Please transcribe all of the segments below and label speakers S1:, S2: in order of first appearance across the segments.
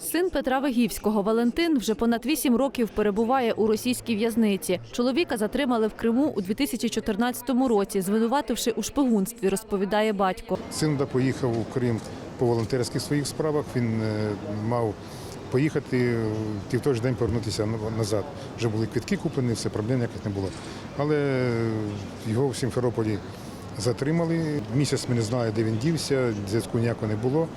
S1: Син Петра Вегівського Валентин вже понад вісім років перебуває у російській в'язниці. Чоловіка затримали в Криму у 2014 році, звинувативши у шпигунстві, розповідає батько.
S2: Син поїхав у Крим по волонтерських своїх справах. Він е, мав поїхати е, і в той же день повернутися назад. Вже були квитки куплені, все проблем ніяких не було. Але е, його в Сімферополі затримали. Місяць ми не знали, де він дівся, зв'язку ніякого не було.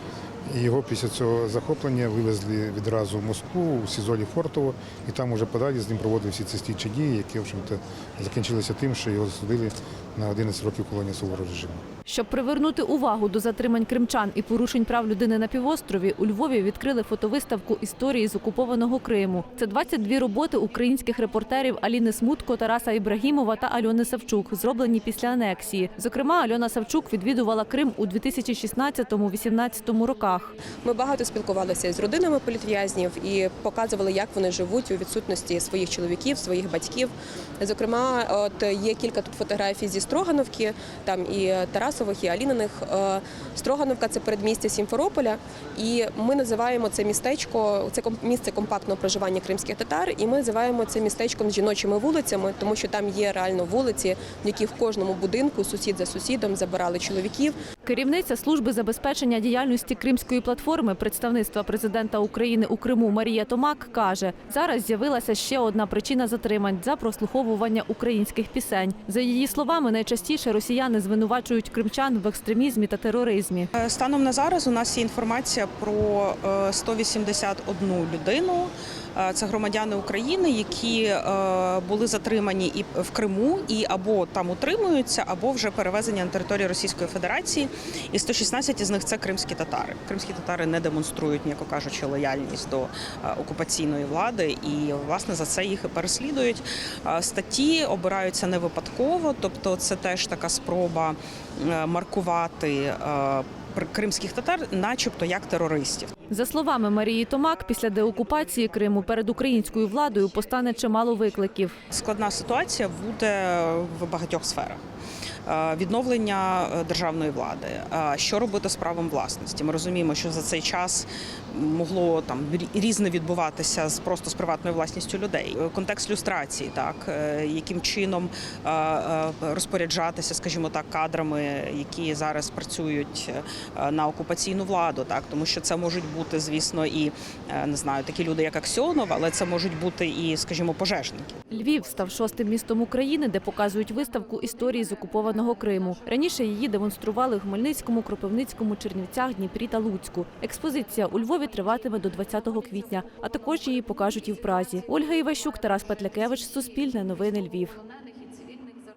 S2: І його після цього захоплення вивезли відразу в Москву, у Сізолі Фортово, і там уже подалі з ним проводили всі ці слідчі дії, які в общем-то, закінчилися тим, що його засудили на 11 років колонії суворого режиму.
S1: Щоб привернути увагу до затримань кримчан і порушень прав людини на півострові, у Львові відкрили фотовиставку історії з окупованого Криму. Це 22 роботи українських репортерів Аліни Смутко, Тараса Ібрагімова та Альони Савчук, зроблені після анексії. Зокрема, Альона Савчук відвідувала Крим у 2016-2018 роках.
S3: Ми багато спілкувалися із родинами політв'язнів і показували, як вони живуть у відсутності своїх чоловіків, своїх батьків. Зокрема, от є кілька тут фотографій зі Строгановки, там і Тарасових, і Аліниних. Е, Строгановка це передмістя Сімферополя, і ми називаємо це містечко, це місце компактного проживання кримських татар, і ми називаємо це містечком з жіночими вулицями, тому що там є реально вулиці, в яких в кожному будинку сусід за сусідом забирали чоловіків.
S1: Керівниця служби забезпечення діяльності Кримської платформи представництва президента України у Криму Марія Томак каже: зараз з'явилася ще одна причина затримань за прослуховування українських пісень. За її словами, найчастіше росіяни звинувачують кримчан в екстремізмі та тероризмі.
S4: Е, Станом на зараз у нас є інформація про е, 181 людину. Е, Це громадяни України, які е, були затримані і в Криму, і або там утримуються, або вже перевезені на територію Російської Федерації. І 116 із них це кримські татари. Кримські татари не демонструють, м'яко кажучи, лояльність до е, окупаційної влади, і власне за це їх і переслідують. Е, Статті обираються не випадково, тобто це теж така спроба е, маркувати кримських татар, начебто як терористів.
S1: За словами Марії Томак, після деокупації Криму перед українською владою постане чимало викликів.
S4: Складна ситуація буде в багатьох сферах. Е, Відновлення е, державної влади, Е, що робити з правом власності. Ми розуміємо, що за цей час могло там різне відбуватися з просто з приватною власністю людей. Контекст люстрації, так яким чином розпоряджатися, скажімо так, кадрами, які зараз працюють на окупаційну владу, так тому що це можуть бути, звісно, і не знаю, такі люди, як Аксьонов, але це можуть бути і, скажімо, пожежники.
S1: Львів став шостим містом України, де показують виставку історії з окупованого Криму. Раніше її демонстрували в Хмельницькому, Кропивницькому, Чернівцях, Дніпрі та Луцьку. Експозиція у Львові триватиме до 20 квітня, а також її покажуть і в Празі. Ольга Іващук, Тарас Петлякевич, Суспільне новини Львів.